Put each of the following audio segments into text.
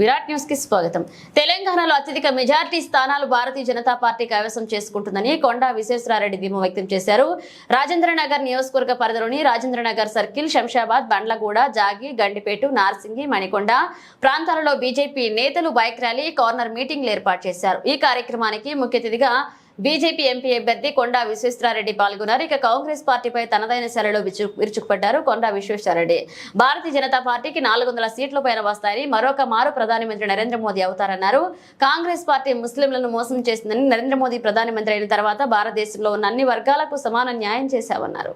విరాట్ న్యూస్కి స్వాగతం. తెలంగాణలో అత్యధిక మెజార్టీ స్థానాలు భారతీయ జనతా పార్టీ కైవసం చేసుకుంటుందని కొండా విశ్వేశ్వరారెడ్డి ధీమా వ్యక్తం చేశారు. రాజేంద్రనగర్ నియోజకవర్గ పరిధిలోని రాజేంద్రనగర్ సర్కిల్ శంషాబాద్ బండ్లగూడ జాగి గండిపేట నార్సింగి మణికొండ ప్రాంతాలలో బీజేపీ నేతలు బైక్ ర్యాలీ కార్నర్ మీటింగ్లు ఏర్పాటు చేశారు. ఈ కార్యక్రమానికి ముఖ్య అతిథిగా బీజేపీ ఎంపీ అభ్యర్థి కొండా విశ్వేశ్వరారెడ్డి పాల్గొన్నారు. ఇక కాంగ్రెస్ పార్టీపై తనదైన శైలిలో విరుచుకుపడ్డారు కొండా విశ్వేశ్వరారెడ్డి. భారతీయ జనతా పార్టీకి నాలుగు వందల సీట్ల పైన వస్తాయని మరొక మారు ప్రధానమంత్రి నరేంద్ర మోదీ అవుతారన్నారు. కాంగ్రెస్ పార్టీ ముస్లింలను మోసం చేసిందని నరేంద్ర మోదీ ప్రధానమంత్రి అయిన తర్వాత భారతదేశంలో ఉన్న అన్ని వర్గాలకు సమాన న్యాయం చేశామన్నారు.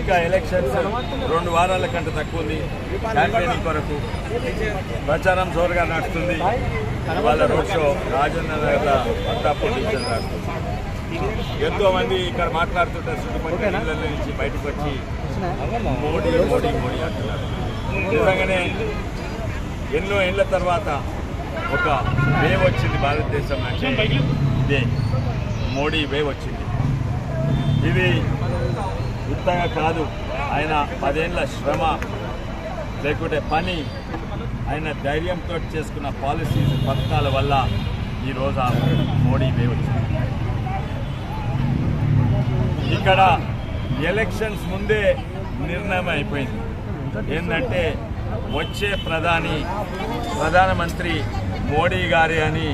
ఇంకా ఎలక్షన్స్ రెండు వారాల కంటే తక్కువ ఉంది. కొరకు ప్రచారం జోరుగా నడుస్తుంది. ఇవాళ రోడ్ షో రాజేంద్ర నగర్లో ఎంతో మంది ఇక్కడ మాట్లాడుతుంటారు చుట్టుపక్కల ఇళ్ళ నుంచి బయటకు వచ్చి మోడీ మోడీ మోడీ అంటున్నారు. నిజంగానే ఎన్నో ఏళ్ళ తర్వాత ఒక వేవ్ వచ్చింది భారతదేశం అంటే ఇదే మోడీ వేవ్ వచ్చింది. ఇది ఉత్తగా కాదు ఆయన పదేళ్ళ శ్రమ లేకుంటే పని ఆయన ధైర్యంతో చేసుకున్న పాలసీస్ పథకాల వల్ల ఈరోజు ఆ మోడీ లేవచ్చింది ఇక్కడ ఎలక్షన్స్ ముందే నిర్ణయం అయిపోయింది. ఏంటంటే వచ్చే ప్రధాని ప్రధానమంత్రి మోడీ గారి అని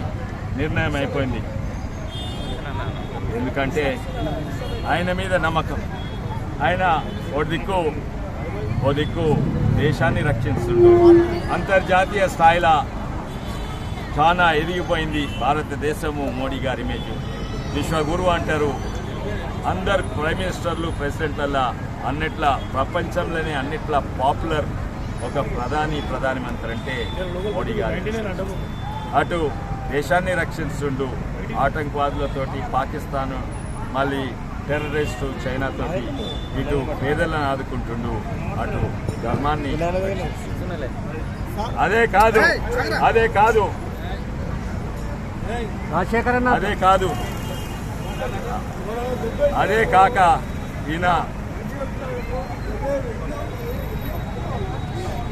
నిర్ణయం అయిపోయింది. ఎందుకంటే ఆయన మీద నమ్మకం. ఆయన ఓ దిక్కు ఓ దిక్కు దేశాన్ని రక్షిస్తుండు అంతర్జాతీయ స్థాయిలో చాలా ఎదిగిపోయింది భారతదేశము మోడీ గారి ఇమేజ్. విశ్వగురు అంటారు అందరు ప్రైమ్ మినిస్టర్లు ప్రెసిడెంట్లల్లా అన్నిట్లా ప్రపంచంలోనే అన్నిట్లా పాపులర్ ఒక ప్రధాని ప్రధానమంత్రి అంటే మోడీ గారు. అటు దేశాన్ని రక్షిస్తుండు ఆటంకవాదులతోటి పాకిస్తాన్ మళ్ళీ టెర్రరిస్టు చైనాతోటి ఇటు పేదలను ఆదుకుంటుండు అటు ధర్మాన్ని. అదే కాదు అదే కాదు. అదే కాదు. అదే కాక ఈయన